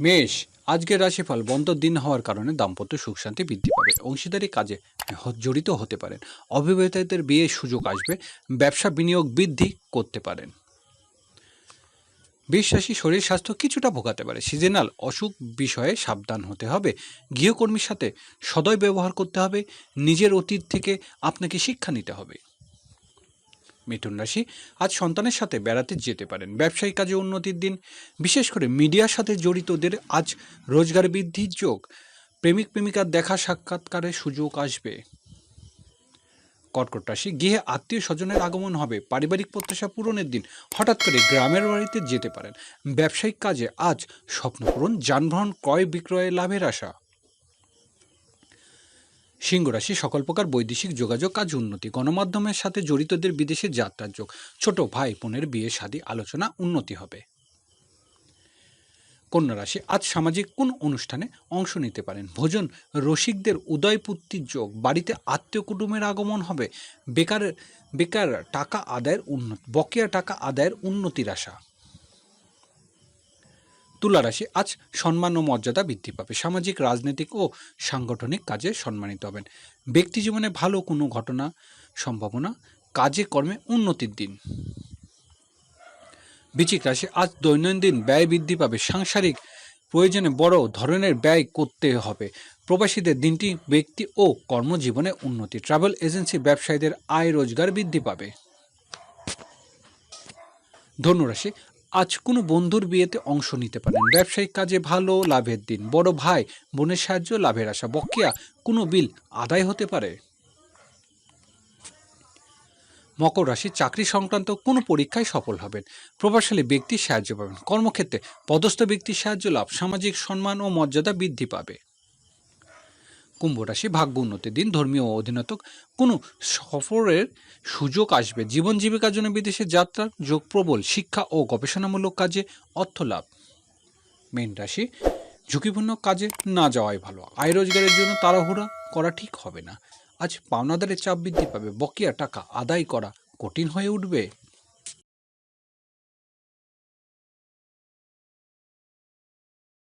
মেষ, আজকের রাশিফল বন্ধ দিন হওয়ার কারণে দাম্পত্য সুখ শান্তি বৃদ্ধি পাবে। অংশীদারি কাজে জড়িত হতে পারেন। অবিবাহিতদের বিয়ের সুযোগ আসবে। ব্যবসা বিনিয়োগ বৃদ্ধি করতে পারেন। বিশ্বাসী শরীর স্বাস্থ্য কিছুটা ভোগাতে পারে। সিজনাল অসুখ বিষয়ে সাবধান হতে হবে। গৃহকর্মীর সাথে সদয় ব্যবহার করতে হবে। নিজের অতীত থেকে আপনাকে শিক্ষা নিতে হবে। মিথুন রাশি আজ সন্তানের সাথে বেড়াতে যেতে পারেন। ব্যবসায়িক কাজে উন্নতির দিন, বিশেষ করে মিডিয়ার সাথে জড়িতদের আজ রোজগার বৃদ্ধির যোগ। প্রেমিক প্রেমিকার দেখা সাক্ষাৎকারের সুযোগ আসবে। কর্কট রাশি গৃহে আত্মীয় স্বজনের আগমন হবে। পারিবারিক প্রত্যাশা পূরণের দিন হঠাৎ করে গ্রামের বাড়িতে যেতে পারেন। ব্যবসায়িক কাজে আজ স্বপ্ন পূরণ যানবাহন ক্রয় বিক্রয়ে লাভের আশা। সিংহ রাশি সকল প্রকার বৈদেশিক যোগাযোগ কাজ উন্নতি, গণমাধ্যমের সাথে জড়িতদের বিদেশে যাত্রার যোগ, ছোট ভাই বোনের বিয়ে শাদী আলোচনা উন্নতি হবে। কন্যা রাশি আজ সামাজিক কোন অনুষ্ঠানে অংশ নিতে পারেন? ভোজন, রসিকদের উদয়পুত্তির যোগ, বাড়িতে আত্মীয় কুটুমের আগমন হবে, বেকার বেকার টাকা আদায়ের উন্নতি, বকেয়া টাকা আদায়ের উন্নতির আশা। তুলা রাশি আজ সম্মান ও মর্যাদা বৃদ্ধি পাবে। সামাজিক, রাজনৈতিক ও সাংগঠনিক কাজে সম্মানিত হবেন। ব্যক্তি জীবনে ভালো কোনো ঘটনা, সম্ভাবনা, কাজে কর্মে উন্নতির দিন। বৃচিক রাশি আজ দৈনন্দিন ব্যয় বৃদ্ধি পাবে। সাংসারিক প্রয়োজনে বড় ধরনের ব্যয় করতে হবে। প্রবাসীদের দিনটি ব্যক্তি ও কর্মজীবনে উন্নতি। ট্রাভেল এজেন্সি ব্যবসায়ীদের আয় রোজগার বৃদ্ধি পাবে। ধনুরাশি আজ কোনো বন্ধুর বিয়েতে অংশ নিতে পারেন। ব্যবসায়িক কাজে ভালো লাভের দিন, বড় ভাই, বোনের সাহায্য, লাভের আশা, বকেয়া, কোনো বিল আদায় হতে পারে? মকর রাশি, চাকরি সংক্রান্ত কোনো পরীক্ষায় সফল হবেন। প্রভাবশালী ব্যক্তির সাহায্য পাবেন। কর্মক্ষেত্রে পদস্থ ব্যক্তির সাহায্য লাভ, সামাজিক সম্মান ও মর্যাদা বৃদ্ধি পাবে। কুম্ভ রাশি ভাগ্য উন্নতির দিন, ধর্মীয় অধীনতক কোনো সফরের সুযোগ আসবে। জীবন জীবিকার জন্য বিদেশে যাত্রার যোগ প্রবল শিক্ষা ও গবেষণামূলক কাজে অর্থ লাভ। মেন রাশি, ঝুঁকিপূর্ণ কাজে না যাওয়াই ভালো। আয় রোজগারের জন্য তাড়াহুড়া করা ঠিক হবে না। আজ পাওনাদারের চাপ বৃদ্ধি পাবে। বকেয়া টাকা আদায় করা কঠিন হয়ে উঠবে।